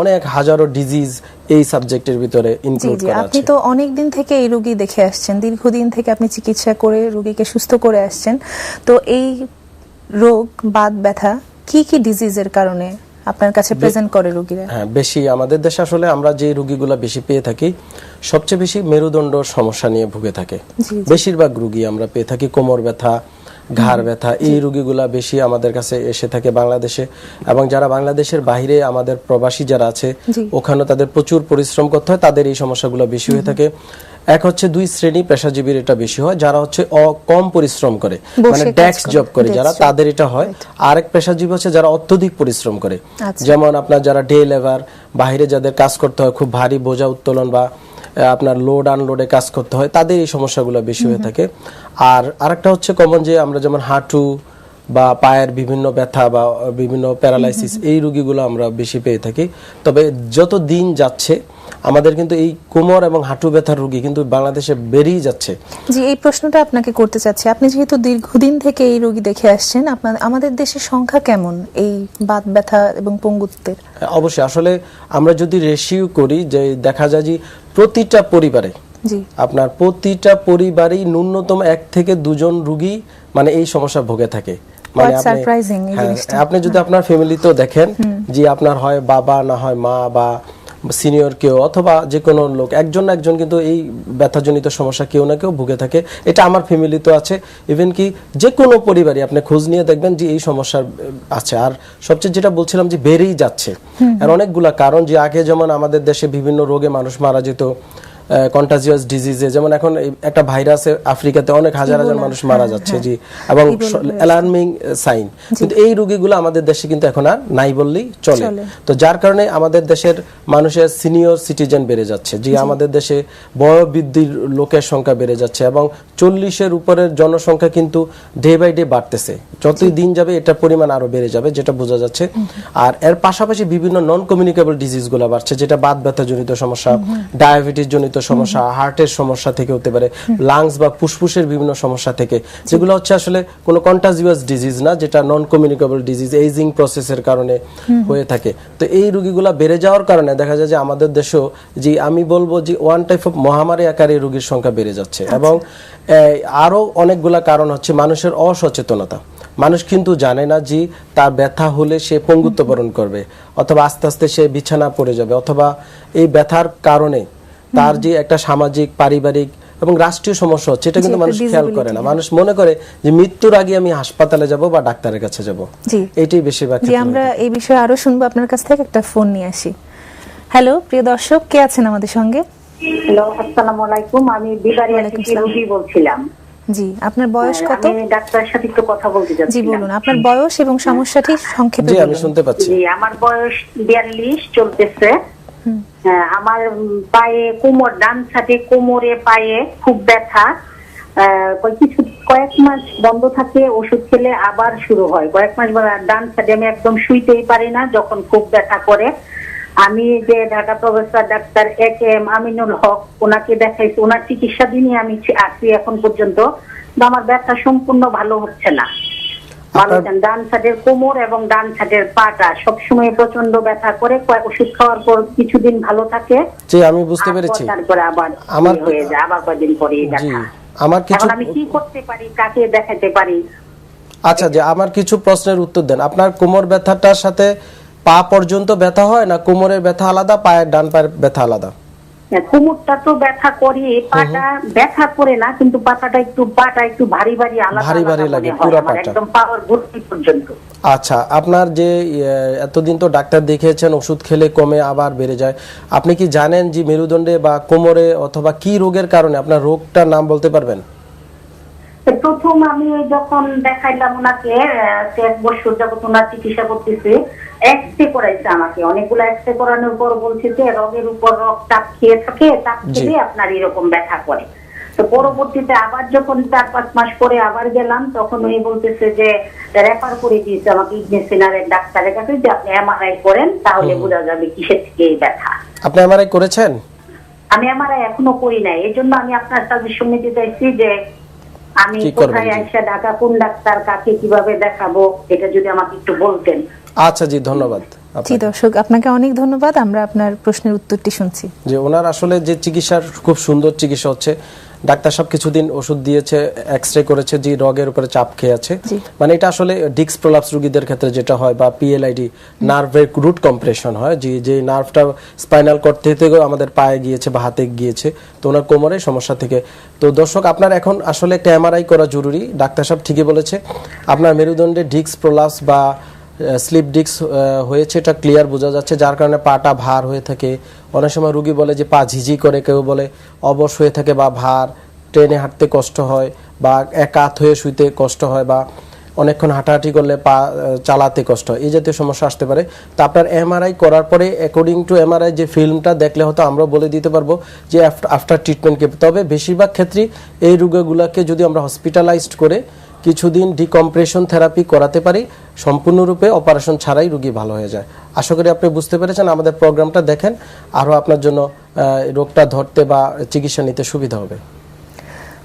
অনেক হাজারো ডিজিজ এই সাবজেক্টের ভিতরে ইনক্লুড করা আপনি তো অনেক দিন থেকে এই রোগী দেখে আসছেন দীর্ঘদিন থেকে আপনি চিকিৎসা করে রোগীকে সুস্থ করে আসছেন। তো এই রোগ বাত ব্যথা কি কি ডিজিজের কারণে আপনার কাছে প্রেজেন্ট করে রোগীরা? হ্যাঁ বেশি আমাদের দেশে আসলে আমরা যে রোগীগুলো বেশি পেয়ে থাকি সবচেয়ে বেশি মেরুদণ্ড সমস্যা নিয়ে ভুগে থাকে। বেশিরভাগ রোগী আমরা পেয়ে থাকি কোমর ব্যথা ঘাড় ব্যথা এই রোগীগুলা বেশি আমাদের কাছে এসে থাকে বাংলাদেশে। এবং যারা বাংলাদেশের বাইরে আমাদের প্রবাসী যারা আছে ওখানে তাদের প্রচুর পরিশ্রম করতে হয় তাদের এই সমস্যাগুলো বেশি হয়ে থাকে। এক হচ্ছে দুই শ্রেণি পেশাজীবীর এটা বেশি হয় যারা হচ্ছে অ- কম পরিশ্রম করে মানে ডেস্ক জব করে যারা তাদের এটা হয়। আরেক পেশাজীবী হচ্ছে যারা অত্যধিক পরিশ্রম করে। আচ্ছা। যেমন আপনার যারা ডে লেবার বাইরে যাদের কাজ করতে হয় খুব ভারী বোঝা উত্তোলন বা আপনার লোড আনলোডে কাজ করতে হয় তাদের এই সমস্যাগুলো বেশি হয়ে থাকে। আর আরেকটা হচ্ছে কমন যে আমরা যেমন হাঁটু বা পায়ের বিভিন্ন ব্যথা বা বিভিন্ন প্যারালাইসিস এই রোগীগুলো আমরা বেশি পেয়ে থাকি। তবে যত দিন যাচ্ছে আমাদের কিন্তু এই কোমর এবং হাঁটু ব্যথার রোগী কিন্তু বাংলাদেশে বেড়েই যাচ্ছে। জি এই প্রশ্নটা আপনাকে করতে চাচ্ছি। আপনি যেহেতু দীর্ঘদিন থেকে এই রোগী দেখে আসছেন আপনার আমাদের দেশের সংখ্যা কেমন এই বাত ব্যথা এবং পঙ্গুত্বের? অবশ্যই আসলে আমরা যদি রেশিও করি যে দেখা যায় যে প্রতিটা পরিবারে জি। আপনার প্রতিটা পরিবারেই ন্যূনতম এক থেকে দুজন রুগী মানে এই সমস্যা ভোগে থাকে। মানে হ্যাঁ। আপনি যদি আপনার ফ্যামিলিতেও দেখেন যে আপনার হয় বাবা না হয় মা বা সিনিয়র কেউ অথবা যে কোনো লোক একজন না একজন কিন্তু এই ব্যথাজনিত সমস্যা কেউ না কেউ ভুগে থাকে। এটা আমার ফ্যামিলিতেও আছে। ইভেন কি যে কোনো পরিবারই আপনি খোঁজ নিয়ে দেখবেন যে এই সমস্যার আছে। আর সবচেয়ে যেটা বলছিলাম যে বেড়েই যাচ্ছে। আর অনেকগুলা কারণ যে আগে যেমন আমাদের দেশে বিভিন্ন রোগে মানুষ মারা যেত কন্টাজিয়াস ডিজিজে যেমন এখন একটা ভাইরাসে আফ্রিকাতে অনেক হাজার হাজার মানুষ মারা যাচ্ছে জি। এবং অ্যালার্মিং সাইন কিন্তু এই রোগীগুলো আমাদের দেশে কিন্তু এখন আর নাই বললেই চলে। তো যার কারণে আমাদের দেশের মানুষের সিনিয়র সিটিজেন বেড়ে যাচ্ছে যে আমাদের দেশে বয়োবৃদ্ধির লোকের সংখ্যা বেড়ে যাচ্ছে এবং চল্লিশের উপরের জনসংখ্যা কিন্তু ডে বাই ডে বাড়তেছে। যতই দিন যাবে এটার পরিমাণ আরও বেড়ে যাবে যেটা বোঝা যাচ্ছে। আর এর পাশাপাশি বিভিন্ন নন কমিউনিকেবল ডিজিজগুলো বাড়ছে যেটা বাত ব্যথা জনিত সমস্যা ডায়াবেটিস জনিত সমস্যা হার্টের সমস্যা থেকে হতে পারে লাংস বা ফুসফুসের বিভিন্ন সমস্যা থেকে। যেগুলো হচ্ছে আসলে কোনো কন্টাজিয়াস ডিজিজ না যেটা নন কমিউনিকেবল ডিজিজ এইজিং প্রসেসের কারণে হয়ে থাকে। তো এই রোগীগুলা বেড়ে যাওয়ার কারণে দেখা যায় যে আমাদের দেশেও যে আমি বলব যে ওয়ান টাইপ অফ মহামারী আকারে রোগীর সংখ্যা বেড়ে যাচ্ছে এবং এই, আরও অনেকগুলা কারণ হচ্ছে মানুষের অসচেতনতা। মানুষ কিন্তু জানে না যে তার ব্যথা হলে সে পঙ্গুত্ব বরণ করবে অথবা আস্তে আস্তে সে বিছানা পড়ে যাবে অথবা এই ব্যথার কারণে তার যে একটা সামাজিক পারিবারিক এবং রাষ্ট্রীয় সমস্যা হচ্ছে এটা কিন্তু মানুষ খেয়াল করে না। মানুষ মনে করে যে মৃত্যুর আগে আমি হাসপাতালে যাব বা ডাক্তারের কাছে যাব। জি। এটাই বেশিরভাগ জি আমরা এই বিষয়ে আরও শুনব। আপনার কাছ থেকে একটা ফোন নিয়ে আসি। হ্যালো প্রিয় দর্শক কে আছেন আমাদের সঙ্গে? হ্যালো আসসালামু আলাইকুম। আমি বিবারিয়া থেকে। রুবি বলছিলাম। জি আপনার বয়স কত? আমি ডাক্তারের সাথে একটু কথা বলতে জি বলুন। আপনার বয়স এবং সমস্যাটি সংক্ষেপে জি আমি শুনতে পাচ্ছি। জি আমার বয়স বিয়াল্লিশ চলতেছে। হ্যাঁ, আমার পায়ে কোমর, ডান সাইডে কোমরে পায়ে খুব ব্যথা। কিছু কয়েক মাস বন্ধ থাকে, ওষুধ খেলে আবার শুরু হয়। কয়েক মাস ডান সাইডে আমি একদম শুইতেই পারি না, যখন খুব ব্যথা করে। আমি যে Dhaka professor doctor A K M Aminul Haque, ওনাকে দেখাইছি, ওনার চিকিৎসা দিনই আমি আছি এখন পর্যন্ত। আমার ব্যথা সম্পূর্ণ ভালো হচ্ছে না। ডান সাইডের কোমর এবং ডান সাইডের পাটা। সবসময় প্রচণ্ড ব্যথা করে কয়েক ওষুধ খাওয়ার পর কিছুদিন ভালো থাকে। জি আমি বুঝতে পেরেছি। তারপরে আবার আমার- হয়ে যায় আবার কয়েকদিন পরে আমার কিছু আমি কি করতে পারি কাকে দেখাতে পারি? আচ্ছা যে আমার কিছু প্রশ্নের উত্তর দেন। আপনার কোমর ব্যথাটার সাথে পা পর্যন্ত ব্যথা হয় না? কোমরের ব্যথা আলাদা পায়ের ডান পায়ের ব্যথা আলাদা? কোমরটা তো ব্যথা করে পাটা ব্যথা করে না কিন্তু পাতাটা একটু পাটা একটু ভারী ভারী আলাদা ভারী ভারী লাগে, হয় পুরা পাটা। একদম পাওয়ার ভর্তি পর্যন্ত। আচ্ছা আপনার যে এতদিন তো ডাক্তার দেখিয়েছেন ওষুধ খেলে কমে আবার বেড়ে যায়। আপনি কি জানেন যে মেরুদণ্ডে বা কোমরে অথবা কি রোগের কারণে আপনার রোগটার নাম বলতে পারবেন? প্রথম আমি যখন দেখাইলাম ওনাকে এক বছর যাবত ওনার চিকিৎসা করতেছে এক্সরে করাইছে আমাকে। অনেকগুলো এক্সরে করানোর পর বলছে যে রগের উপর রক চাপ খেয়ে থাকে চাপ। খেলে আপনার এরকম ব্যথা করে। তো পরবর্তীতে আবার যখন চার পাঁচ মাস পরে আবার গেলাম তখন উনি বলতেছে যে রেফার করে দিয়েছে আমাকে ইগনেসিনারের ডাক্তারের কাছে যে আপনি এমআরআই করেন তাহলে বোঝা যাবে কিসের থেকে এই ব্যথা। আপনি এমআরআই করেছেন? আমি এমআরআই এখনও করি নাই। এই জন্য আমি আপনার সাজেশন নিতে চাইছি যে আমি কোথায়। এসে ঢাকা কোন ডাক্তার কাকে কীভাবে দেখাবো এটা যদি আমাকে একটু বলতেন। আচ্ছা জি ধন্যবাদ জি দর্শক আপনাকে অনেক ধন্যবাদ। আমরা আপনার প্রশ্নের উত্তরটি শুনছি। যে ওনার আসলে যে চিকিৎসার খুব সুন্দর চিকিৎসা হচ্ছে ডাক্তার সাহেব কিছুদিন ওষুধ দিয়েছে এক্স রে করেছে যে রগের উপরে চাপ খেয়ে আছে। মানে এটা আসলে ডিক্স প্রলাপস রোগীদের ক্ষেত্রে যেটা হয় বা পিএলআইডি নার্ভের রুট কম্প্রেশন হয় যে যে নার্ভটা স্পাইনাল কর্ড থেকে আমাদের পায়ে গিয়েছে বা হাতে গিয়েছে তো ওনার কোমরে সমস্যা থেকে। তো দর্শক আপনার এখন আসলে একটা এমআরআই করা জরুরি। ডাক্তার সাহেব ঠিকই বলেছে আপনার মেরুদণ্ডে ডিক্স প্রলাপস বা স্লিপ ডিক্স হয়েছে, এটা ক্লিয়ার বোঝা যাচ্ছে, যার কারণে পাটা ভার হয়ে থাকে। অনেক সময় রুগী বলে যে পা ঝিঝি করে, কেউ বলে অবশ হয়ে থাকে বা ভার ট্রেনে হাঁটতে কষ্ট হয় বা এক কাত হয়ে শুইতে কষ্ট হয় বা অনেকক্ষণ হাঁটাহাঁটি করলে পা চালাতে কষ্ট হয়। এই জাতীয় সমস্যা আসতে পারে। তো আপনার এমআরআই করার পরে অ্যাকর্ডিং টু এমআরআই যে ফিল্মটা দেখলে হয়তো আমরা বলে দিতে পারব যে আফটার ট্রিটমেন্ট কে। তবে বেশিরভাগ ক্ষেত্রেই এই রোগগুলোকে যদি আমরা হসপিটালাইজড করে কিছুদিন ডিকম্প্রেশন থেরাপি করাতে পারি, সম্পূর্ণরূপে অপারেশন ছাড়াই রুগী ভালো হয়ে যায়। আশা করি আপনি বুঝতে পেরেছেন, আমাদের প্রোগ্রামটা দেখেন, আরও আপনার জন্য রোগটা ধরতে বা চিকিৎসা নিতে সুবিধা হবে।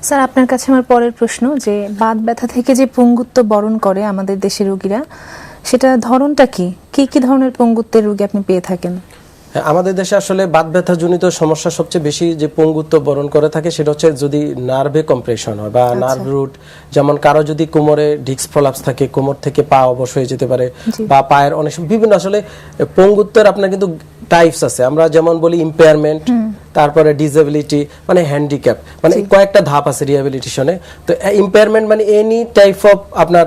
স্যার, আপনার কাছে আমার পরের প্রশ্ন, যে বাত ব্যথা থেকে যে পঙ্গুত্ব বরণ করে আমাদের দেশের রোগীরা, সেটা ধরনটা কি? কি কি ধরনের পঙ্গুত্বের রোগী আপনি পেয়ে থাকেন? আমাদের দেশে আসলে বাত ব্যথা জনিত সমস্যা সবচেয়ে বেশি যে পঙ্গুত্ব বরণ করে থাকে সেটা হচ্ছে যদি নার্ভে কম্প্রেশন হয় বা নার্ভ রুট যেমন কারও যদি কোমরে ডিস্ক ফলাপস থাকে কোমর থেকে পা অবশ হয়ে যেতে পারে বা পায়ের অনেক বিভিন্ন আসলে পঙ্গুত্বের আপনার কিন্তু টাইপস আছে। আমরা যেমন বলি ইম্পেয়ারমেন্ট তারপরে ডিসেবিলিটি মানে হ্যান্ডিক্যাপ মানে কয়েকটা ধাপ আছে রিহ্যাবিলিটেশনে তো ইম্পেয়ারমেন্ট মানে এনি টাইপ অফ আপনার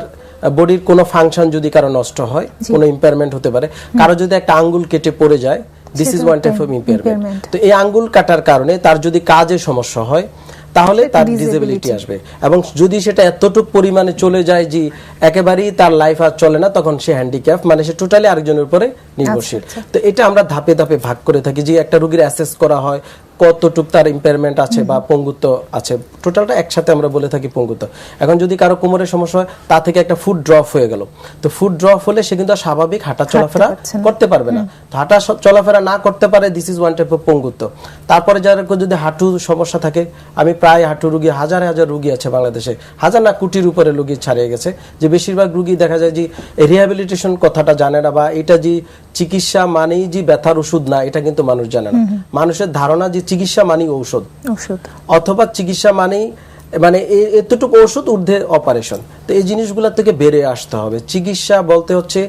বডির কোনো ফাংশন যদি কারও নষ্ট হয় কোনো ইম্পেয়ারমেন্ট হতে পারে কারও যদি একটা আঙ্গুল কেটে পড়ে যায় this is one type of impairment তো এই আঙ্গুল কাটার কারণে তার যদি কাজে সমস্যা হয় তাহলে তার। ডিসেবিলিটি আসবে। এবং যদি সেটা এতটুকু পরিমাণে চলে যায় যে একেবারেই তার লাইফ আর চলে না তখন সে হ্যান্ডিক্যাপ মানে সে টোটালি আরেকজনের উপরে নির্ভরশীল। আচ্ছা, তো এটা আমরা ধাপে ধাপে ভাগ করে থাকি যে একটা রোগীর অ্যাসেস করা হয় কতটুক তার ইম্পেয়ারমেন্ট আছে বা পঙ্গুত্ব আছে। টোটালটা একসাথে আমরা বলে থাকি পঙ্গুত্ব। এখন যদি কারও কোমরের সমস্যা হয় তা থেকে একটা ফুড ড্রপ হয়ে গেল। তো ফুড ড্রপ হলে সে কিন্তু স্বাভাবিক হাঁটা চলাফেরা করতে পারবে না। তো হাঁটা চলাফেরা না করতে পারে this is one type of পঙ্গুত্ব। তারপরে যারা যদি হাঁটু সমস্যা থাকে আমি প্রায় হাঁটু রুগী হাজার হাজার রুগী আছে বাংলাদেশে। হাজার না কোটির উপরে রুগী ছাড়িয়ে গেছে। যে বেশিরভাগ রুগী দেখা যায় যে রিহ্যাবিলিটেশন কথাটা জানে না বা এটা যে চিকিৎসা মানেই যে ব্যথার ওষুধ না এটা কিন্তু মানুষ জানে না। মানুষের ধারণা যে চিকিৎসা মানেই ঔষধ। অথবা চিকিৎসা মানেই মানে এতটুকু ওষুধ ঊর্ধ্বে অপারেশন তো এই জিনিসগুলো থেকে বেড়ে আসতে হবে। চিকিৎসা বলতে হচ্ছে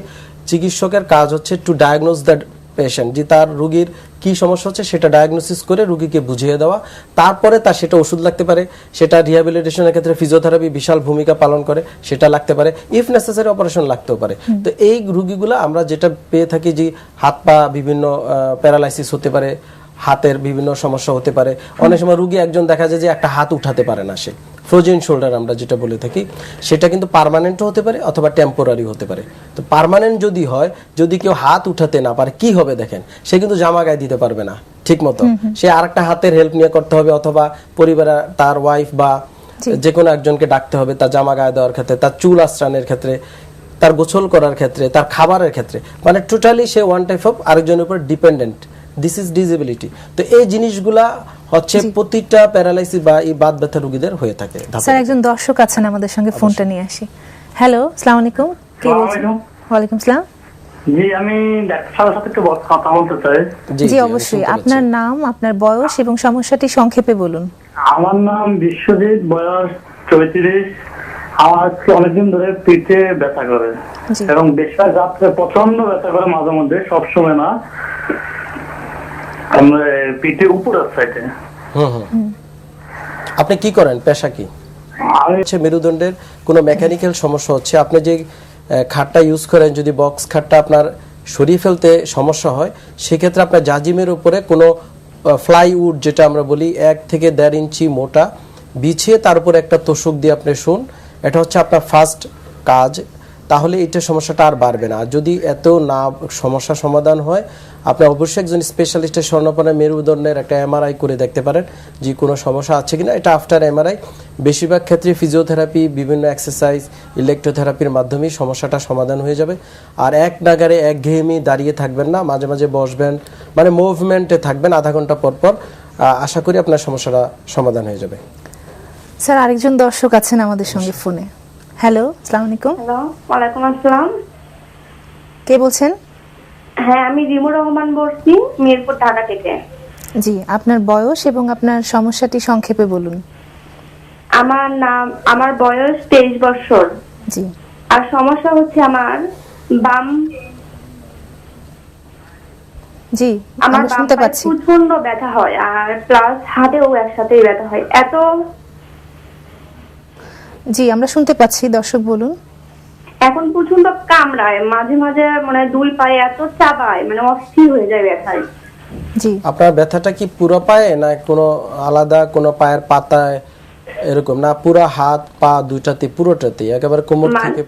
চিকিৎসকের কাজ হচ্ছে টু ডায়াগনোজ দ্যাট পেশেন্ট যে তার রুগীর কি সমস্যা হচ্ছে সেটা ডায়াগনোসিস করে রুগীকে বুঝিয়ে দেওয়া। তারপরে তার সেটা ওষুধ লাগতে পারে সেটা রিহ্যাবিলিটেশনের ক্ষেত্রে ফিজিওথেরাপি বিশাল ভূমিকা পালন করে সেটা লাগতে পারে ইফ নেসেসারি অপারেশন লাগতেও পারে। তো এই রুগীগুলো আমরা যেটা পেয়ে থাকি যে হাত পা বিভিন্ন প্যারালাইসিস হতে পারে হাতের বিভিন্ন সমস্যা হতে পারে। অনেক সময় রুগী একজন দেখা যায় যে একটা হাত উঠাতে পারে না সে। ফ্রোজেন শোল্ডার আমরা যেটা বলে থাকি সেটা কিন্তু পার্মানেন্টও হতে পারে অথবা টেম্পোরারি হতে পারে। তো পার্মানেন্ট যদি হয় যদি কেউ হাত উঠাতে না পারে কি হবে দেখেন? সে কিন্তু জামা গায়ে দিতে পারবে না ঠিক মতো। সে আরেকটা হাতের হেল্প নিয়ে করতে হবে অথবা পরিবারে তার ওয়াইফ বা যে কোনো একজনকে ডাকতে হবে তার জামা গায়ে দেওয়ার ক্ষেত্রে তার চুল আশ্রানের ক্ষেত্রে তার গোসল করার ক্ষেত্রে তার খাবারের ক্ষেত্রে। মানে টোটালি সে ওয়ান টাইপ অফ আরেকজনের উপর ডিপেন্ডেন্ট দিস ইজ ডিসেবিলিটি তো এই জিনিসগুলা হচ্ছে প্রতিটা প্যারালাইসিস বা এই বাত ব্যথা রোগীদের হয়ে থাকে স্যার একজন দর্শক আছেন আমাদের সঙ্গে ফোনটা নিয়ে আসি। হ্যালো আসসালামু আলাইকুম। কে বলছেন? আলাইকুম। ওয়ালাইকুম সালাম। জি আমি ডাক্তার সাথে একটু কথা বলতে চাই। জি অবশ্যই। আপনার নাম আপনার বয়স এবং সমস্যাটি সংক্ষেপে বলুন। আমার নাম বিশ্বজিৎ বয়স চৌত্রিশ। আমার অনেকদিন ধরে পিঠে ব্যথা করে এবং বেশিরভাগ রাত্রে প্রচণ্ড ব্যথা করে মাঝে মধ্যে সবসময় না। পিঠে সাইডে হুম আপনি কি করেন? পেশা কি? হচ্ছে মেরুদণ্ডের কোনো মেকানিক্যাল সমস্যা হচ্ছে। আপনি যে খাটটা ইউজ করেন যদি বক্স খাটটা আপনার সরিয়ে ফেলতে সমস্যা হয় সেক্ষেত্রে আপনার জাজিমের উপরে কোনো ফ্লাইউড যেটা আমরা বলি এক থেকে দেড় ইঞ্চি মোটা বিছিয়ে তার উপরে একটা তোষক দিয়ে আপনি শুন। এটা হচ্ছে আপনার ফার্স্ট কাজ। তাহলে এটা সমস্যাটা আর বাড়বে না। যদি এত না সমস্যা সমাধান হয় আপনি অবশ্যই একজন স্পেশালিস্টের স্বর্ণপণে মেরুদণ্ডের একটা এমআরআই করে দেখতে পারেন যে কোনো সমস্যা আছে কিনা। এটা আফটার এমআরআই বেশিরভাগ ক্ষেত্রে ফিজিওথেরাপি বিভিন্ন এক্সারসাইজ ইলেকট্রোথেরাপির মাধ্যমেই সমস্যাটা সমাধান হয়ে যাবে। আর এক নাগারে এক ঘেয়েমি দাঁড়িয়ে থাকবেন না মাঝে মাঝে বসবেন মানে মুভমেন্টে থাকবেন আধা ঘণ্টা পর পর। আশা করি আপনার সমস্যাটা সমাধান হয়ে যাবে। স্যার আরেকজন দর্শক আছেন আমাদের সঙ্গে ফোনে। হ্যালো আসসালামু আলাইকুম। হ্যালো ওয়ালাইকুম আসসালাম। কে বলছেন? হ্যাঁ আমি রিমু রহমান বলছি মিরপুর ঢাকা থেকে। জি আপনার বয়স এবং আপনার সমস্যাটি সংক্ষেপে বলুন। আমার নাম আমার বয়স তেইশ বছর। জি। আর সমস্যা হচ্ছে আমার বাম জি আমার শুনতে পাচ্ছি। প্রচণ্ড ব্যথা হয় আর প্লাস হাতেও একসাথেই ব্যথা হয়। এত জি আমরা শুনতে পাচ্ছি দর্শক বলুন। এখন প্রচণ্ড কামড়ায় মাঝে মাঝে মানে দুই পায়ে এত চাবায় মানে অস্থির হয়ে যায় ব্যথায়। জি। আপনার ব্যথাটা কি পুরো পায়ে না কোনো আলাদা কোনো পায়ের পাতায় এরকম? না পুরো হাত পা দুইটাতে পুরোটাতে একেবারে কোমর মানে- থেকে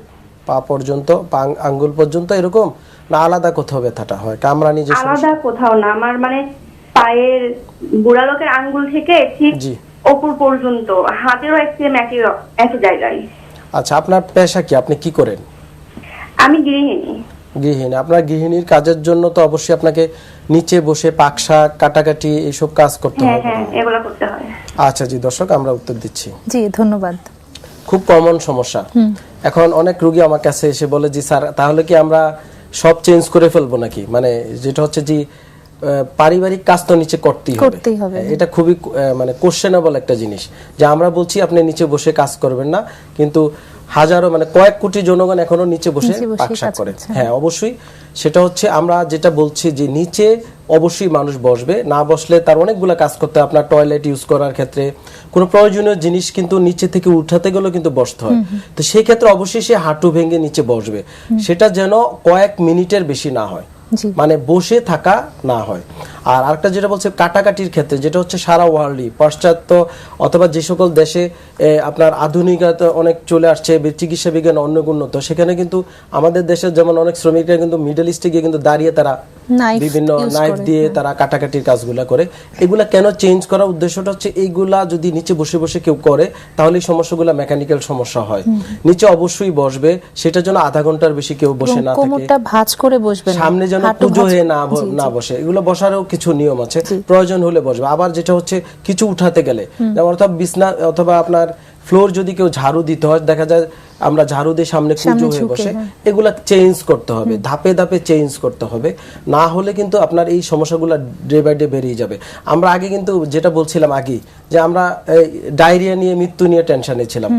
পা পর্যন্ত পা আঙ্গুল পর্যন্ত এরকম? না আলাদা কোথাও ব্যথাটা হয়? কামরানি যে আলাদা কোথাও না আমার মানে পায়ের বুড়া লোকের আঙ্গুল থেকে ঠিক জি। ওপর পর্যন্ত। হাতেরও একদম একই একই জায়গায়। আচ্ছা আপনার পেশা কি? আপনি কি করেন? আমি গৃহিণী। গৃহিণী। আপনার গৃহিণীর কাজের জন্য তো অবশ্যই আপনাকে নিচে বসে পাকশা কাটাকাটি এইসব কাজ করতে হ্যাঁ হবে। হ্যাঁ এগুলো করতে হয়। আচ্ছা জি দর্শক আমরা উত্তর দিচ্ছি। জি ধন্যবাদ। খুব কমন সমস্যা। এখন অনেক রোগী আমার কাছে এসে বলে জি স্যার তাহলে কি আমরা সব চেঞ্জ করে ফেলব নাকি? মানে যেটা হচ্ছে যে পারিবারিক কাজ তো নিচে করতেই হবে। এটা খুবই মানে কোশ্চেনেবল একটা জিনিস। যে আমরা বলছি আপনি নিচে বসে কাজ করবেন না কিন্তু হাজারো মানে কয়েক কোটি জনগণ এখনও নিচে বসে পাকশাক করে। হ্যাঁ অবশ্যই। সেটা হচ্ছে আমরা যেটা বলছি যে নিচে অবশ্যই মানুষ বসবে না বসলে তার অনেকগুলো কাজ করতে হয় আপনার টয়লেট ইউজ করার ক্ষেত্রে কোনো প্রয়োজনীয় জিনিস কিন্তু নিচে থেকে উঠাতে গেলেও কিন্তু বসতে হয়। তো সেই ক্ষেত্রে অবশ্যই সে হাঁটু ভেঙে নিচে বসবে। সেটা যেন কয়েক মিনিটের বেশি না হয়। মানে বসে থাকা না হয়। আর আরেকটা যেটা বলছে কাটাকাটির ক্ষেত্রে যেটা হচ্ছে সারা ওয়ার্ল্ডই পাশ্চাত্য অথবা যে সকল দেশে আপনার আধুনিকতা অনেক চলে আসছে চিকিৎসা বিজ্ঞান অনেক উন্নত সেখানে কিন্তু আমাদের দেশের যেমন অনেক শ্রমিকরা কিন্তু মিডল ইস্টে গিয়ে কিন্তু দাঁড়িয়ে তারা বিভিন্ন নাইফ দিয়ে। তারা কাটাকাটির কাজগুলা করে। এগুলা কেন চেঞ্জ করার উদ্দেশ্যটা হচ্ছে এইগুলা যদি নিচে বসে বসে কেউ করে তাহলে এই সমস্যাগুলো মেকানিক্যাল সমস্যা হয়। নিচে অবশ্যই বসবে সেটার জন্য আধা ঘণ্টার বেশি কেউ বসে না থাকে। ভাঁজ করে বসবেন না। সামনে যেন হাঁটু পুজো হয়ে না না বসে। এগুলো বসারও কিছু নিয়ম আছে। প্রয়োজন হলে বসবে। আবার যেটা হচ্ছে কিছু উঠাতে গেলে। যেমন অর্থাৎ বিছনা অথবা আপনার ফ্লোর যদি কেউ ঝাড়ু দিতে হয় দেখা যায় আমরা ঝাড়ু দিয়ে সামনে কুজো হয়ে বসে। এগুলা চেঞ্জ করতে হবে ধাপে ধাপে চেঞ্জ করতে হবে। না হলে কিন্তু আপনার এই সমস্যাগুলো ডে বাই ডে বেরিয়ে যাবে। আমরা আগে কিন্তু যেটা বলছিলাম আগে যে আমরা ডায়রিয়া নিয়ে মৃত্যু নিয়ে টেনশনে ছিলাম।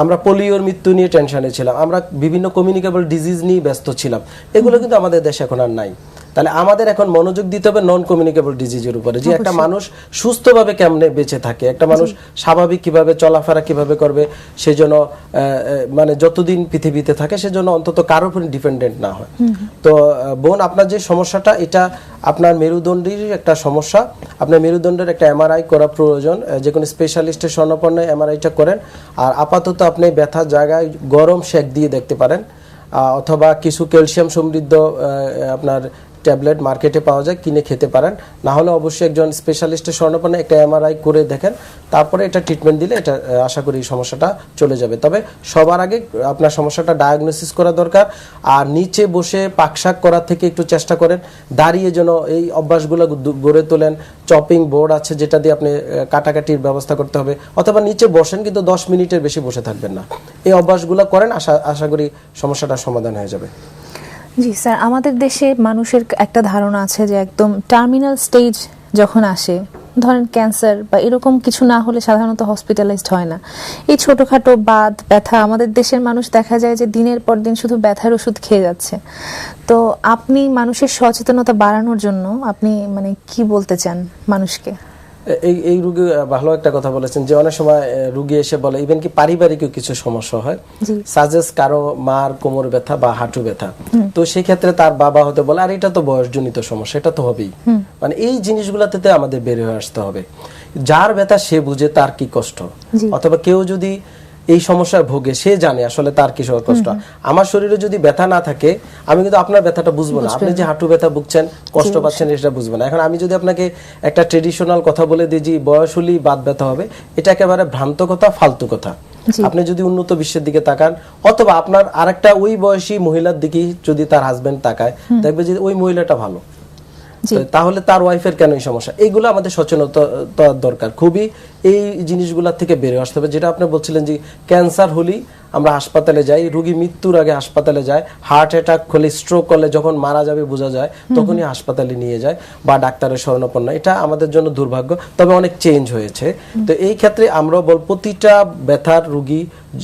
আমরা পোলিওর মৃত্যু নিয়ে টেনশনে ছিলাম। আমরা বিভিন্ন কমিউনিকেবল ডিজিজ নিয়ে ব্যস্ত ছিলাম। এগুলো কিন্তু আমাদের দেশে এখন আর নাই। তাহলে আমাদের এখন মনোযোগ দিতে হবে নন কমিউনিকেবল ডিজিজের উপরে। যে একটা মানুষ সুস্থভাবে কেমনে বেঁচে থাকে একটা মানুষ স্বাভাবিক কীভাবে চলাফেরা কীভাবে করবে সেজন্য মানে যতদিন পৃথিবীতে থাকে সেজন্য অন্তত কারোর উপর ডিপেন্ডেন্ট না হয়। তো বোন আপনার যে সমস্যাটা এটা আপনার মেরুদণ্ডের একটা সমস্যা। আপনার মেরুদণ্ডের একটা এমআরআই করা প্রয়োজন। যে কোনো স্পেশালিস্টের স্বর্ণপন্ন এমআরআইটা করেন। আর আপাতত আপনি ব্যথা জায়গায় গরম শেক দিয়ে দেখতে পারেন। আহ, অথবা কিছু ক্যালসিয়াম সমৃদ্ধ আহ, আপনার ট্যাবলেট মার্কেটে পাওয়া যায়, কিনে খেতে পারেন। না হলে অবশ্যই একজন স্পেশালিস্টের স্বর্ণপন্ন একটা এমআরআই করে দেখেন। তারপরে এটা ট্রিটমেন্ট দিলে এটা আশা করি সমস্যাটা চলে যাবে। তবে সবার আগে আপনার সমস্যাটা ডায়াগনোসিস করা দরকার। আর নিচে বসে পাকশাক করার থেকে একটু চেষ্টা করেন। দাঁড়িয়ে যেন এই অভ্যাসগুলো গড়ে তোলেন। চপিং বোর্ড আছে যেটা দিয়ে আপনি কাটাকাটির ব্যবস্থা করতে হবে। অথবা নিচে বসেন কিন্তু দশ মিনিটের বেশি বসে থাকবেন না। এই অভ্যাসগুলো করেন, আশা আশা করি সমস্যাটার সমাধান হয়ে যাবে। জি, স্যার, আমাদের দেশে মানুষের একটা ধারণা আছে যে একদম টার্মিনাল স্টেজ যখন আসে, ধরেন ক্যান্সার বা এরকম কিছু না হলে সাধারণত হসপিটালাইজড হয় না। এই ছোটোখাটো বাদ ব্যথা, আমাদের দেশের মানুষ দেখা যায় যে দিনের পর দিন শুধু ব্যথার ওষুধ খেয়ে যাচ্ছে। তো আপনি মানুষের সচেতনতা বাড়ানোর জন্য আপনি মানে কি বলতে চান মানুষকে? এই এই রোগী ভালো একটা কথা বলেছেন যে অনেক সময় রোগী এসে বলে ইভেন কি পারিবারিকও কিছু সমস্যা হয়। সাজেস্ট কারও মার কোমর ব্যথা বা হাঁটু ব্যথা। তো সেই ক্ষেত্রে তার বাবা হতে বলে আর এটা তো বয়সজনিত সমস্যা এটা তো হবেই। মানে এই জিনিসগুলোতে তো আমাদের বের হয়ে আসতে হবে। যার ব্যথা সে বুঝে তার কি কষ্ট। অথবা কেউ যদি এই সমস্যায় ভোগে সে জানে আসলে তার কি কষ্ট। আমার শরীরে যদি ব্যথা না থাকে আমি কিন্তু আপনার ব্যথাটা বুঝব না। আপনি যে হাঁটু ব্যথা ভুগছেন কষ্ট পাচ্ছেন এটা বুঝব না। এখন আমি যদি আপনাকে একটা ট্রেডিশনাল কথা বলে দিই যে বয়স হলেই বাদ ব্যথা হবে এটা একেবারে ভ্রান্ত কথা ফালতু কথা। আপনি যদি উন্নত বিশ্বের দিকে তাকান অথবা আপনার আরেকটা ওই বয়সী মহিলার দিকে যদি তার হাজবেন্ড তাকায় দেখবে যে ওই মহিলাটা ভালো। তাহলে তার ওয়াইফের কেন এই সমস্যা? এইগুলো আমাদের সচেতনতা দরকার। খুবই এই জিনিসগুলোর থেকে বেরিয়ে আসতে হবে। যেটা আপনি বলছিলেন যে ক্যান্সার হলেই আমরা হাসপাতালে যাই রোগী মৃত্যুর আগে হাসপাতালে যায় হার্ট অ্যাটাক হলে স্ট্রোক করলে যখন মারা যাবে বোঝা যায় তখনই হাসপাতালে নিয়ে যায় বা ডাক্তারের শরণাপন্ন। এটা আমাদের জন্য দুর্ভাগ্য তবে অনেক চেঞ্জ হয়েছে। তো এই ক্ষেত্রে আমরা বল প্রতিটা ব্যথার রোগী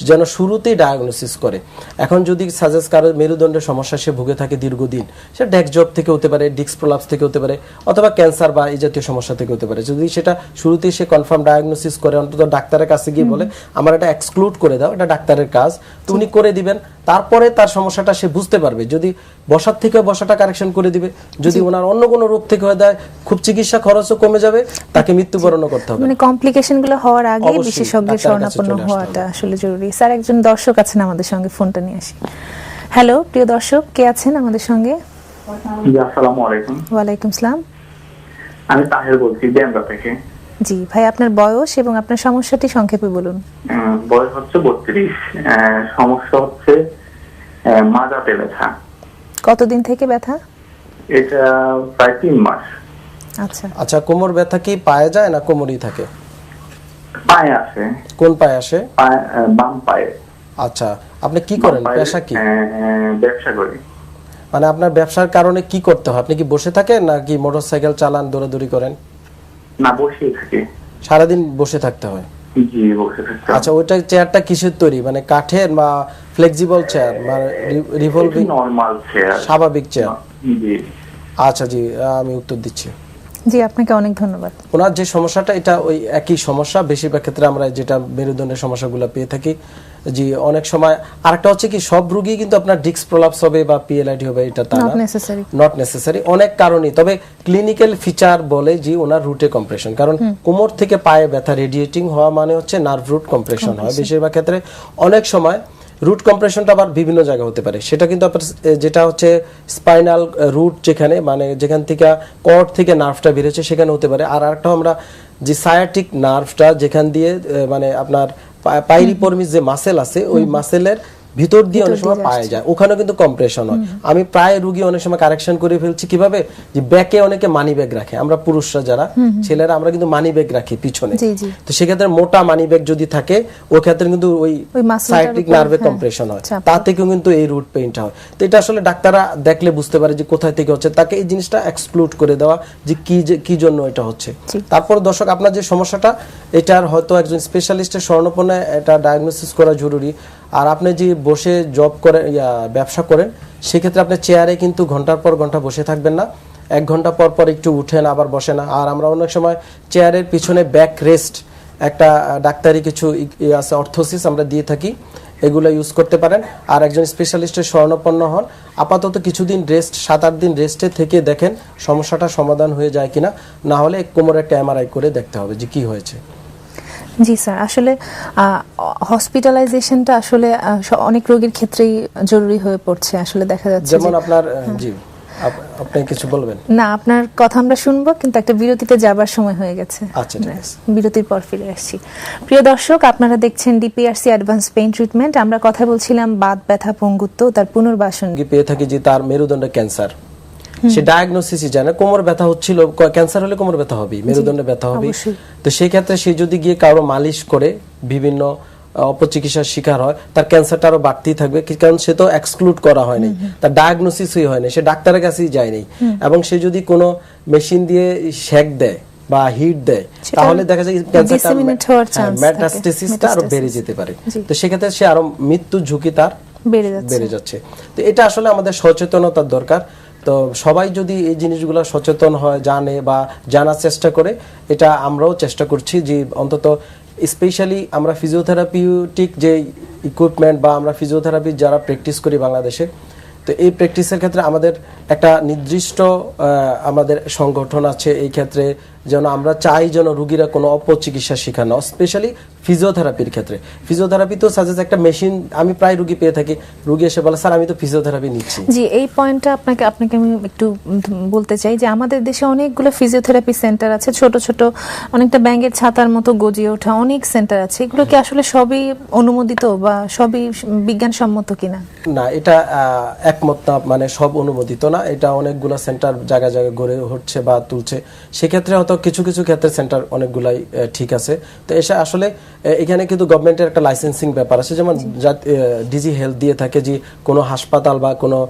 যেন শুরুতেই ডায়াগনোসিস করে। এখন যদি সাজেস্ট কারও মেরুদণ্ডের সমস্যা সে ভুগে থাকে দীর্ঘদিন সেটা ডেক্স জব থেকে হতে পারে ডিস্ক প্রলাপস থেকে হতে পারে অথবা ক্যান্সার বা এই জাতীয় সমস্যা থেকে হতে পারে। যদি সেটা শুরুতেই সে কনফার্ম ডায়াগনোসিস করে অন্তত ডাক্তারের কাছে গিয়ে বলে আমার এটা এক্সক্লুড করে দাও এটা ডাক্তারের কাজ। তো উনি করে দিবেন। তারপরে তার সমস্যাটা সে বুঝতে পারবে। যদি বসার থেকে বসাটা কারেকশন করে দিবে যদি ওনার অন্য কোনো রোগ থেকে হয়ে যায় খুব চিকিৎসা খরচও কমে যাবে তাকে মৃত্যুবরণও করতে হবে। মানে কমপ্লিকেশনগুলো হওয়ার আগে বিশেষজ্ঞের শরণাপন্ন হওয়াটা আসলে জরুরি। স্যার একজন দর্শক আছেন আমাদের সঙ্গে ফোনটা নিয়ে আসি। হ্যালো প্রিয় দর্শক কে আছেন আমাদের সঙ্গে? জি আসসালামু আলাইকুম। ওয়ালাইকুম সালাম। আমি তাহের বলছি ড্যামরা থেকে। জি ভাই আপনার বয়স এবং আপনার সমস্যাটি সংক্ষেপে বলুন। বয়স হচ্ছে বত্রিশ সমস্যা হচ্ছে মাজাতে ব্যথা। কতদিন থেকে ব্যথা? এটা প্রায় তিন মাস। আচ্ছা। আচ্ছা কোমর ব্যথা কি পায়ে যায় না কোমরই থাকে? পায়ে আসে। কোন পায়ে আসে? বাম পায়ে। আচ্ছা আপনি কি করেন? পেশা কি? ব্যবসা করি। মানে আপনার ব্যবসার কারণে কি করতে হয়? আপনি কি বসে থাকেন নাকি মোটরসাইকেল চালান দৌড়াদৌড়ি করেন? না বসেই থাকে। সারাদিন বসে থাকতে হয়? জি বসে থাকতে আচ্ছা ওইটা চেয়ারটা কিসের তৈরি? মানে কাঠের বা ফ্লেক্সিবল চেয়ার মানে রিভলভিং নরমাল চেয়ার স্বাভাবিক চেয়ার জি। আচ্ছা জি আমি উত্তর দিচ্ছি। জি আপনাকে অনেক ধন্যবাদ। ওনার যে সমস্যাটা এটা ওই একই সমস্যা। বেশিরভাগ ক্ষেত্রে আমরা যেটা মেরুদণ্ডের সমস্যাগুলো পেয়ে থাকি। জি অনেক সময় আরেকটা হচ্ছে কি সব রোগী কিন্তু আপনার ডিস্ক প্রলাপস হবে বা পিএলআইডি হবে এটা তা. নট নেসেসারি অনেক কারণই। তবে ক্লিনিক্যাল ফিচার বলে যে ওনার রুটে কম্প্রেশন কারণ কোমর থেকে পায়ে ব্যথা রেডিয়েটিং হওয়া মানে হচ্ছে নার্ভ রুট কম্প্রেশন হয়। বেশিরভাগ ক্ষেত্রে অনেক সময় রুট কম্প্রেশনটা আবার বিভিন্ন জায়গা হতে পারে। সেটা কিন্তু আপনার যেটা হচ্ছে স্পাইনাল রুট যেখানে মানে যেখান থেকে কর্ড থেকে নার্ভটা বেরোচ্ছে সেখানে হতে পারে। আর আরেকটা আমরা যে সায়াটিক নার্ভটা যেখান দিয়ে মানে আপনার পাইরিপরমিস যে মাসেল আছে ওই মাসেলের ভিতর দিয়ে অনেক সময় পায়ে যায় ওখানে কিন্তু কম্প্রেশন হয়। আমি প্রায় রুগী অনেক সময় কারেকশন করে ফেলছি। কীভাবে? যে ব্যাকে অনেকে মানি ব্যাগ রাখে। আমরা পুরুষরা যারা ছেলেরা আমরা কিন্তু মানি ব্যাগ রাখি পিছনে। তো সেক্ষেত্রে মোটা মানি ব্যাগ যদি থাকে ওই ক্ষেত্রে কিন্তু ওই উপর, নার্ভে কম্প্রেশন হয় তা থেকেও কিন্তু এই রুট পেইনটা হয়। তো এটা আসলে ডাক্তাররা দেখলে বুঝতে পারে যে কোথায় থেকে হচ্ছে। তাকে এই জিনিসটা এক্সক্লুড করে দেওয়া যে কি কি জন্য এটা হচ্ছে। তারপর দর্শক আপনার যে সমস্যাটা এটার হয়তো একজন স্পেশালিস্টের স্বর্ণপণে এটা ডায়াগনোসিস করা জরুরি। আর আপনি যে বসে জব করে ইয়া, ব্যবসা করেন সেক্ষেত্রে আপনি চেয়ারে কিন্তু ঘণ্টার পর ঘণ্টা বসে থাকবেন না। এক ঘণ্টা পর পর একটু উঠেন আবার বসে না আর আমরা অনেক সময় চেয়ারের পিছনে ব্যাক রেস্ট একটা ডাক্তারি কিছু আছে অর্থোসিস আমরা দিয়ে থাকি এগুলো ইউজ করতে পারেন। আর একজন স্পেশালিস্টের স্বর্ণপন্ন হন। আপাতত কিছুদিন রেস্ট সাত আট দিন রেস্টে থেকে দেখেন সমস্যাটা সমাধান হয়ে যায় কিনা। না হলে কোমরে একটা এমআরআই করে দেখতে হবে যে কি হয়েছে। জি স্যার। আসলে হসপিটালাইজেশনটা আসলে অনেক রোগীর ক্ষেত্রেই জরুরি হয়ে পড়ছে। আসলে দেখা যাচ্ছে যেমন আপনার জি আপনি কিছু বলবেন? না আপনার কথা আমরা শুনব কিন্তু একটা বিরতিতে যাবার সময় হয়ে গেছে। আচ্ছা, বিরতির পর ফিরে আসছি। প্রিয় দর্শক আপনারা দেখছেন ডিপিআরসি অ্যাডভান্স পেইন ট্রিটমেন্ট আমরা কথা বলছিলাম বাত ব্যথা পঙ্গুত্ব তার পুনর্বাসন পেয়ে থাকি যে তার মেরুদণ্ডে ক্যান্সার। সে ডায়াগনোসিসই জানে। কোমর ব্যথা হচ্ছিল ক্যান্সার হলে কোমর ব্যথা হবে মেরুদণ্ডে ব্যথা হবে তো সেই ক্ষেত্রে সে যদি গিয়ে কারও মালিশ করে বিভিন্ন অপচিকিৎসার শিকার হয় তার ক্যান্সারটা আরও বাড়তেই থাকবে কারণ সে তো এক্সক্লুড করা হয়নি। তার ডায়াগনোসিসই হয়নি সে ডাক্তারের কাছেই যায়নি। এবং সে যদি কোনো মেশিন দিয়ে সেক দেয় বা হিট দেয় তাহলে দেখা যায় হওয়ার মেটাস্টেসিসটা আরও বেড়ে যেতে পারে। তো সেক্ষেত্রে সে আরও মৃত্যু ঝুঁকি তার বেড়ে যাচ্ছে। তো এটা আসলে আমাদের সচেতনতার দরকার। তো সবাই যদি এই জিনিসগুলো সচেতন হয়, জানে বা জানার চেষ্টা করে, এটা আমরাও চেষ্টা করছি যে অন্তত স্পেশালি আমরা ফিজিওথেরাপিউটিক যে ইকুইপমেন্ট বা আমরা ফিজিওথেরাপি যারা প্র্যাকটিস করি বাংলাদেশে, তো এই প্র্যাকটিসের ক্ষেত্রে আমাদের একটা নির্দিষ্ট আমাদের সংগঠন আছে এই ক্ষেত্রে যেন আমরা চাই যেন রুগীরা কোনো অপচিকিৎসা শিকার না, স্পেশালি ফিজিওথেরাপির ক্ষেত্রে। ফিজিওথেরাপি তো সাজেস একটা মেশিন আমি প্রায় রুগী পেয়ে থাকি। রুগী এসে বলে স্যার আমি তো ফিজিওথেরাপি নিচ্ছি। জি এই পয়েন্টটা আপনাকে আপনাকে আমি একটু বলতে চাই যে আমাদের দেশে অনেকগুলো ফিজিওথেরাপি সেন্টার আছে। ছোট ছোট অনেকটা ব্যাঙের ছাতার মতো গজিয়ে ওঠা অনেক সেন্টার আছে। এগুলো কি আসলে সবই অনুমোদিত বা সবই বিজ্ঞানসম্মত কিনা? না এটা একমত না মানে সব অনুমোদিত না। এটা অনেকগুলো সেন্টার জায়গায় জায়গায় গড়ে উঠছে বা তুলছে। সেক্ষেত্রে হয়তো কিছু কিছু ক্ষেত্রে সেন্টার অনেকগুলাই ঠিক আছে। তো এসে আসলে এখানে কিন্তু গভর্নমেন্টের একটা লাইসেন্সিং ব্যাপার আছে। যেমন ডিজি হেলথ দিয়ে থাকে যে কোনো হাসপাতাল বা কোনো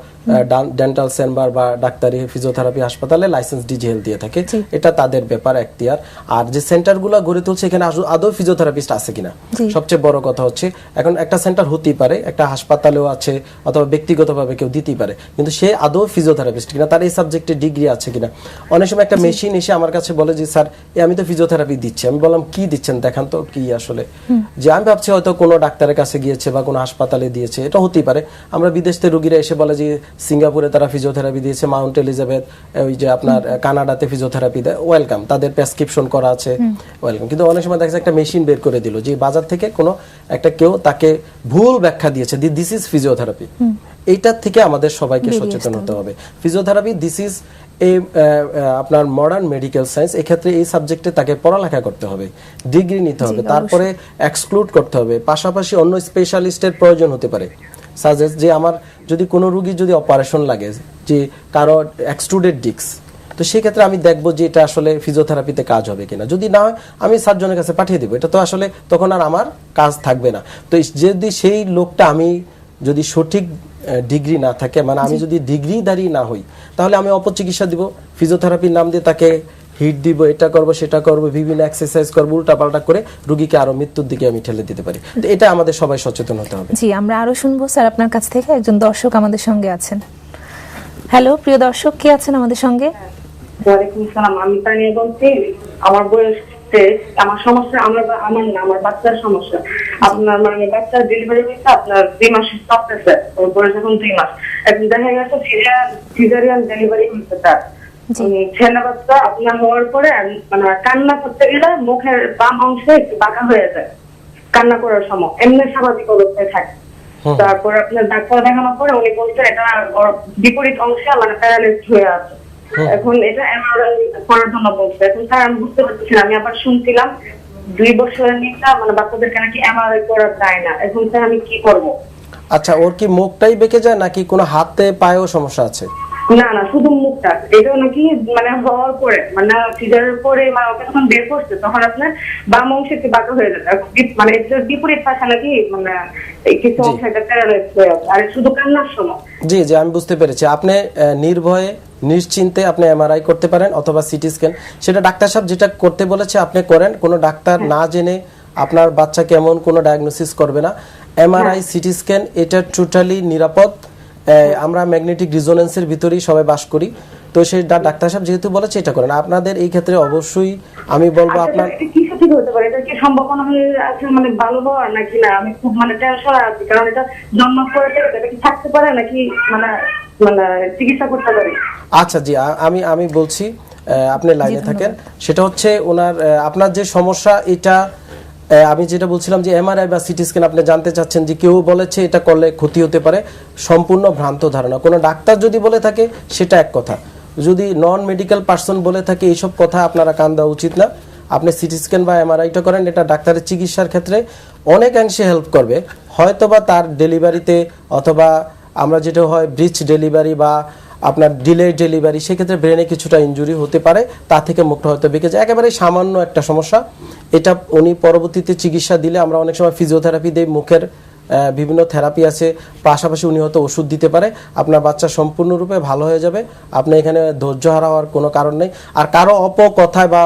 ডেন্টাল চেম্বার বা ডাক্তারি ফিজিওথেরাপি হাসপাতালে লাইসেন্স ডিজি হেলথ দিয়ে থাকে। এটা তাদের ব্যাপার এখতিয়ার। আর যে সেন্টারগুলো গড়ে তুলছে এখানে আদৌ- ফিজিওথেরাপিস্ট আছে কিনা? সবচেয়ে বড় কথা হচ্ছে এখন একটা সেন্টার হতেই পারে একটা হাসপাতালেও আছে অথবা ব্যক্তিগতভাবে কেউ দিতেই পারে। কিন্তু সে আদৌ ফিজিওথেরাপিস্ট কিনা তার এই সাবজেক্টে ডিগ্রি আছে কিনা? অনেক সময় একটা মেশিন এসে আমার কাছে বলে যে স্যার আমি তো ফিজিওথেরাপি দিচ্ছি। আমি বললাম কি দিচ্ছেন? দেখান তো কি আসলে? যে আমি ভাবছি হয়তো কোনো ডাক্তারের কাছে গিয়েছে বা কোনো হাসপাতালে দিয়েছে এটা হতেই পারে। আমরা বিদেশ থেকে রুগীরা এসে বলে যে সিঙ্গাপুরে তারা ফিজিওথেরাপি দিয়েছে মাউন্ট এলিজাবেথ ওই যে আপনার কানাডাতে ফিজিওথেরাপি দেয়। ওয়েলকাম তাদের প্রেসক্রিপশন করা আছে। ওয়েলকাম কিন্তু অনেক সময় দেখা যাচ্ছে একটা মেশিন বের করে দিল যে বাজার থেকে কোনো একটা কেউ তাকে ভুল ব্যাখ্যা দিয়েছে দিস ইজ ফিজিওথেরাপি এইটার থেকে আমাদের সবাইকে সচেতন হতে হবে। ফিজিওথেরাপি দিস ইজ এই আপনার মডার্ন মেডিকেল সায়েন্স এক্ষেত্রে এই সাবজেক্টে তাকে পড়ালেখা করতে হবে ডিগ্রি নিতে হবে তারপরে এক্সক্লুড করতে হবে পাশাপাশি অন্য স্পেশালিস্টের প্রয়োজন হতে পারে। সাজেস্ট যে আমার যদি কোনো রুগী যদি অপারেশন লাগে যে কারও এক্সট্রুডেড ডিক্স তো সেক্ষেত্রে আমি দেখব যে এটা আসলে ফিজিওথেরাপিতে কাজ হবে কিনা। যদি না হয় আমি সাতজনের কাছে পাঠিয়ে দেবো। এটা তো আসলে তখন আর আমার কাজ থাকবে না। তো যদি সেই লোকটা আমি যদি সঠিক ডিগ্রি না থাকে মানে আমি যদি ডিগ্রি দাঁড়িয়ে না হই তাহলে আমি অপচিকিৎসা দিব ফিজিওথেরাপির নাম দিয়ে তাকে হিট দিব এটা করব সেটা করব বিভিন্ন এক্সারসাইজ করব উল্টাপাল্টা করে রুগীকে আরও মৃত্যুর দিকে আমি ঠেলে দিতে পারি। তো এটা আমাদের সবাই সচেতন হতে হবে। জি আমরা আরও শুনব স্যার আপনার কাছ থেকে একজন দর্শক আমাদের সঙ্গে আছেন। হ্যালো প্রিয় দর্শক কে আছেন আমাদের সঙ্গে? ওয়ালাইকুম সালাম আমি তানিয়া বলছি আমার বয়স তেইশ আমার সমস্যা আমার আমার না আমার বাচ্চার সমস্যা। আপনার মানে বাচ্চার ডেলিভারি হয়েছে আপনার দুই মাস চলতেছে ওর বয়স এখন দুই মাস। এখন দেখা গেছে সিজারিয়ান ডেলিভারি হয়েছে তার। ছেলে বাচ্চা আপনার হওয়ার পরে মানে কান্না করতে গেলে মুখের বাম অংশে একটু বাঁকা হয়ে যায়। কান্না করার সময়। এমনি স্বাভাবিক অবস্থায় থাকে। তারপর আপনার ডাক্তার দেখানোর পরে উনি বলছে এটা বিপরীত অংশে মানে প্যারালাইজড হয়ে আছে। এখন এটা এমআরআই করার জন্য বলছে। এখন স্যার আমি বুঝতে পারছি না। আমি আবার শুনছিলাম দুই বছরের নিচে মানে বাচ্চাদেরকে নাকি এমআরআই করা যায় না। এখন স্যার আমি কি করব? আচ্ছা ওর কি মুখটাই বেঁকে যায় নাকি কোনো হাতে পায়েও সমস্যা আছে? না না শুধু মুখটা। এটা নাকি মানে হওয়ার পরে মানে সিজারের পরে মানে ওকে যখন বের করছে তখন আপনার বাম অংশ একটু বাঁকা হয়ে যাবে। মানে বিপরীত পাশা নাকি মানে কিছু। অংশ আর শুধু কান্নার সময়। জি জি আমি বুঝতে পেরেছি। আপনি নির্ভয়ে নিশ্চিন্তে আপনি এমআরআই করতে পারেন অথবা সিটি স্ক্যান সেটা ডাক্তার সাহেব যেটা করতে বলেছে আপনি করেন। কোনো ডাক্তার না জেনে আপনার বাচ্চা কেমন কোনো ডায়াগনোসিস করবে না। এমআরআই সিটি স্ক্যান এটা টোটালি নিরাপদ। আমরা ম্যাগনেটিক রিজোনেন্সের ভিতরেই সবাই বাস করি। তো সেই ডাক্তার সাহেব যেহেতু বলেছে এটা করেন। আপনাদের এই ক্ষেত্রে অবশ্যই আমি বলব আচ্ছা, আপনার কি সঠিক হতে পারে? এটা কি সম্ভাবনা আছে মানে ভালো হওয়ার নাকি না? আমি খুব মানে টেনশন আছি। কারণ এটা জন্ম করে এটা কি থাকতে পারে নাকি মানে মানে চিকিৎসা করতে পারে? আচ্ছা জি আমি আমি বলছি আপনি লাইনে থাকেন। সেটা হচ্ছে ওনার আপনার যে সমস্যা এটা আমি যেটা বলছিলাম যে এমআরআই বা সিটি স্ক্যান আপনি জানতে চাচ্ছেন যে কেউ বলেছে এটা করলে ক্ষতি হতে পারে, সম্পূর্ণ ভ্রান্ত ধারণা। কোনো ডাক্তার যদি বলে থাকে, সেটা এক কথা। যদি নন মেডিকেল পার্সন বলে থাকে, এইসব কথা আপনারা কান দেওয়া উচিত না। আপনি সিটি স্ক্যান বা এমআরআইটা করেন, এটা ডাক্তারের চিকিৎসার ক্ষেত্রে অনেকাংশে হেল্প করবে। হয়তোবা তার ডেলিভারিতে অথবা আমরা যেটা হয় ব্রিজ ডেলিভারি বা আপনার ডিলে ডেলিভারি, সেক্ষেত্রে ব্রেনে কিছুটা ইনজুরি হতে পারে, তা থেকে মুখটা হয়তো বেঁকে যায়। একেবারে সামান্য একটা সমস্যা। এটা উনি পরবর্তীতে চিকিৎসা দিলে আমরা অনেক সময় ফিজিওথেরাপি দিই, মুখের বিভিন্ন থেরাপি আছে, পাশাপাশি উনি হয়তো ওষুধ দিতে পারে। আপনার বাচ্চা সম্পূর্ণরূপে ভালো হয়ে যাবে। আপনি এখানে ধৈর্য হারা হওয়ার কোনো কারণ নেই। আর কারও অপকথায় বা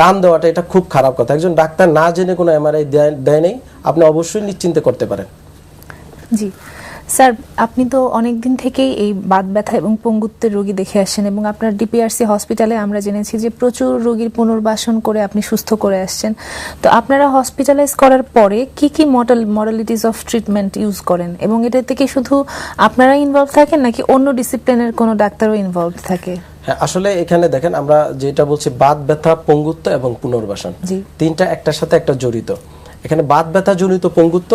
কান দেওয়াটা এটা খুব খারাপ কথা। একজন ডাক্তার না জেনে কোনো এমআরআই দেয় নেই। আপনি অবশ্যই নিশ্চিন্তে করতে পারেন। জি। স্যার আপনি তো অনেক দিন থেকেই এই বাত ব্যথা এবং পঙ্গুত্বের রোগী দেখে আসছেন এবং আপনার ডিপিআরসি হসপিটালে আমরা জেনেছি যে প্রচুর রোগীর পুনর্বাসন করে আপনি সুস্থ করে আসছেন। তো আপনারা হসপিটালাইজ করার পরে কি কি model modalities of treatment use করেন? এবং এটা থেকে শুধু আপনারা ইনভলভ থাকেন নাকি অন্য ডিসিপ্লিনের কোনো ডাক্তারও ইনভলভ থাকে? হ্যাঁ আসলে এখানে দেখেন আমরা যেটা বলছি বাত ব্যথা পঙ্গুত্ব এবং পুনর্বাসন। তিনটা একটার সাথে একটা জড়িত। এখানে বাত ব্যথা জনিত পঙ্গুত্ব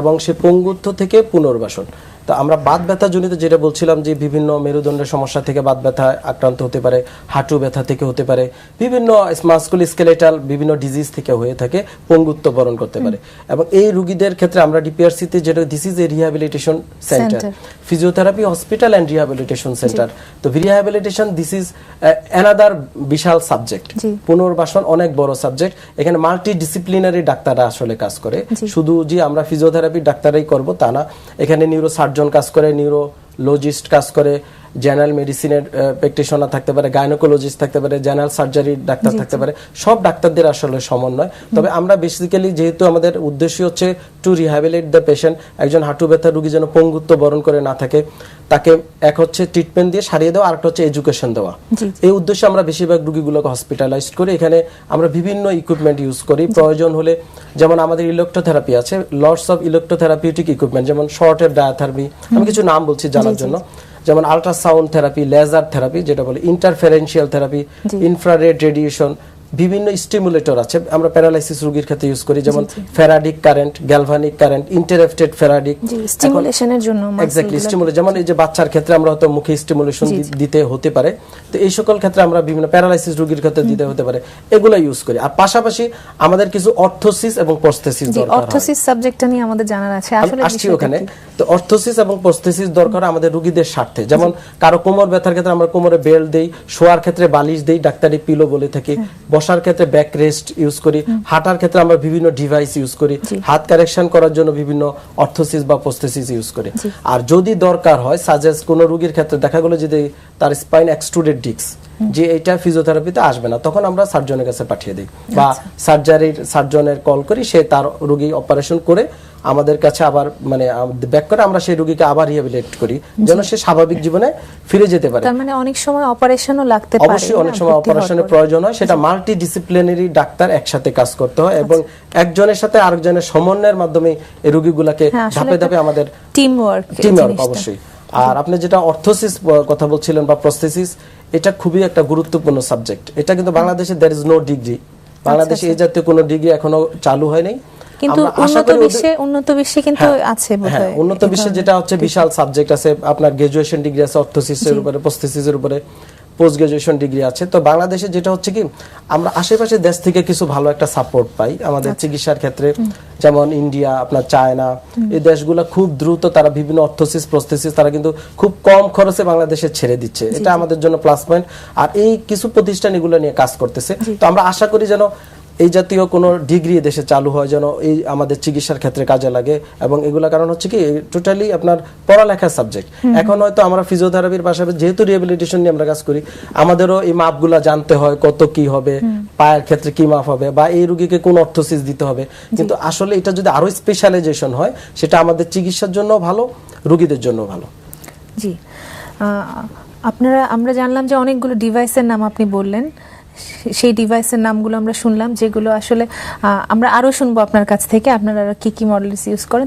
এবং সে পঙ্গুত্ব থেকে পুনর্বাসন। তো আমরা বাত ব্যথা জনিত যেটা বলছিলাম যে বিভিন্ন মেরুদণ্ডের সমস্যা থেকে বাত ব্যথা আক্রান্ত হতে পারে হাঁটু ব্যথা থেকে হতে পারে বিভিন্ন মাস্কুল স্কেলেটাল বিভিন্ন ডিজিজ থেকে হয়ে থাকে পঙ্গুত্ব বরণ করতে পারে। এবং এই রোগীদের ক্ষেত্রে আমরা ডিপিআরসিতে যেটা this is a rehabilitation centre physiotherapy hospital and rehabilitation centre তো রিহ্যাবিলিটেশন দিস ইজ অ্যানাদার বিশাল সাবজেক্ট পুনর্বাসন অনেক বড় সাবজেক্ট এখানে মাল্টি ডিসিপ্লিনারি ডাক্তাররা আসলে কাজ করে। শুধু যে আমরা ফিজিওথেরাপি ডাক্তারাই করব তা না এখানে নিউরো সার্জন কাজ করে নিউরোলজিস্ট কাজ করে জেনারেল মেডিসিনের প্র্যাকটিশনার থাকতে পারে গাইনোকোলজিস্ট থাকতে পারে জেনারেল সার্জারি ডাক্তার থাকতে পারে সব ডাক্তারদের আসলে সমন্বয়। তবে আমরা বেসিক্যালি যেহেতু আমাদের উদ্দেশ্য হচ্ছে টু রিহ্যাবিলিট দ্য পেশেন্ট একজন হাঁটু ব্যথা রোগী যেন পঙ্গুত্ব বরণ করে না থাকে তাকে এক হচ্ছে ট্রিটমেন্ট দিয়ে সারিয়ে দেওয়া আরেকটা হচ্ছে এডুকেশন দেওয়া। এই উদ্দেশ্যে আমরা বেশিরভাগ রুগীগুলোকে হসপিটালাইজ করি। এখানে আমরা বিভিন্ন ইকুইপমেন্ট ইউজ করি। প্রয়োজন হলে যেমন আমাদের ইলেকট্রোথেরাপি আছে লটস অফ ইলেকট্রোথেরাপিউটিক ইকুইপমেন্ট যেমন শর্টের ডায়াথারপি আমি কিছু নাম বলছি জানার জন্য। যেমন আল্ট্রাসাউন্ড থেরাপি লেজার থেরাপি যেটা বলে ইন্টারফেরেন্সিয়াল থেরাপি ইনফ্রারেড রেডিয়েশন বিভিন্ন স্টিমুলেটর আছে। আমরা প্যারালাইসিস রোগীর ক্ষেত্রে ইউজ করি যেমন faradic current galvanic current interrupted faradic স্টিমুলেশনের জন্য এক্স্যাক্টলি স্টিমুলেশন যেমন এই যে বাচ্চার ক্ষেত্রে আমরা হয়তো মুখে স্টিমুলেশন। দিতে হতে পারে। তো এই সকল ক্ষেত্রে আমরা বিভিন্ন প্যারালাইসিস রোগীর ক্ষেত্রে দিতে হতে পারে। এগুলো ইউজ করি। আর পাশাপাশি আমাদের কিছু অর্থোসিস এবং প্রস্থেসিস দরকার অর্থোসিস সাবজেক্টটা নিয়ে আমাদের জানার আছে। আসলে আসছি ওখানে। তো অর্থোসিস এবং প্রস্থেসিস দরকার আমাদের রোগীদের স্বার্থে। যেমন কারও কোমর ব্যথার ক্ষেত্রে আমরা কোমরে বেল্ট দেই শোয়ার ক্ষেত্রে বালিশ দেই ডাক্তারি পিলো বলে থাকি বসার ক্ষেত্রে ব্যাক রেস্ট ইউজ করি হাঁটার ক্ষেত্রে আমরা বিভিন্ন ডিভাইস ইউজ করি হাত কারেকশন করার জন্য বিভিন্ন অর্থোসিস বা পোস্থেসিস ইউজ করি। আর যদি দরকার হয় সাজেস্ট কোনো রোগীর ক্ষেত্রে দেখা গেলো যদি তার স্পাইন এক্সট্রুডেড ডিস্ক যে এটা ফিজিওথেরাপিতে আসবে না তখন আমরা সার্জনের কাছে পাঠিয়ে দিই। বা সার্জারির সার্জনের কল করি সে তার রোগী অপারেশন করে আমাদের কাছে আবার মানে ব্যাক করে আমরা সেই রোগীকে আবার রিহ্যাবিলিট করি যেন সে স্বাভাবিক জীবনে ফিরে যেতে পারে। তার মানে অনেক সময় অপারেশনও লাগতে পারে অবশ্যই অনেক সময় ভর্তি অপারেশনের প্রয়োজন হয় সেটা মাল্টি ডিসিপ্লিনারি ডাক্তার একসাথে কাজ করতে হয় এবং একজনের সাথে আরেকজনের সমন্বয়ের মাধ্যমে এই রোগীগুলাকে হ্যাঁ, ধাপে ধাপে আমাদের টিম ওয়ার্ক টিম অবশ্যই। আর আপনি যেটা অর্থোসিস কথা বলছিলেন বা প্রস্থেসিস এটা খুবই একটা গুরুত্বপূর্ণ সাবজেক্ট এটা কিন্তু বাংলাদেশে দ্যার ইজ নো ডিগ্রি বাংলাদেশে এই জাতীয় কোনো ডিগ্রি এখনও চালু হয়নি। নাই কিন্তু উন্নত বিশ্বে উন্নত বিশ্বে কিন্তু হ্যাঁ, আছে হ্যাঁ, বোধহয় উন্নত বিশ্বে যেটা হচ্ছে বিশাল সাবজেক্ট আছে আপনার গ্রাজুয়েশন ডিগ্রি আছে অর্থোসিসের উপরে প্রস্থেসিসের উপরে। পোস্ট গ্রাজুয়েশন ডিগ্রি আছে। তো বাংলাদেশে যেটা হচ্ছে কি আমরা আশেপাশে দেশ থেকে কিছু ভালো একটা সাপোর্ট পাই। আমাদের আচ্ছা। চিকিৎসার ক্ষেত্রে যেমন ইন্ডিয়া আপনার চায়না এই দেশগুলো খুব দ্রুত তারা বিভিন্ন অর্থসিস প্রস্থেসিস তারা কিন্তু খুব কম খরচে বাংলাদেশে ছেড়ে দিচ্ছে। এটা আমাদের জন্য প্লাস পয়েন্ট আর এই কিছু প্রতিষ্ঠান এগুলো নিয়ে কাজ করতেছে। তো আমরা আশা করি যেন এই জাতীয় কোনো ডিগ্রি দেশে চালু হয় যেন এই আমাদের চিকিৎসার ক্ষেত্রে কাজে লাগে এবং এগুলা কারণ হচ্ছে কি টোটালি আপনার পড়ালেখার সাবজেক্ট এখন হয়তো আমরা ফিজিওথেরাপির পাশাপাশি যেহেতু রিহ্যাবিলিটেশন নিয়ে আমরা কাজ করি আমাদেরও এই মাপগুলা জানতে হয় কত কি হবে পায়ের ক্ষেত্রে কি মাপ হবে বা এই রুগীকে কোন অর্থোসিস দিতে হবে। কিন্তু আসলে এটা যদি আরও স্পেশালাইজেশন হয় সেটা আমাদের চিকিৎসার জন্য ভালো রুগীদের জন্য ভালো। জি। আপনারা আমরা জানলাম যে অনেকগুলো ডিভাইসের নাম আপনি বললেন। সেই ডিভাইসের নামগুলো আমরা শুনলাম, যেগুলো আসলে আমরা আরও শুনব আপনার কাছ থেকে, আপনারা কি কি মডেলস ইউজ করেন।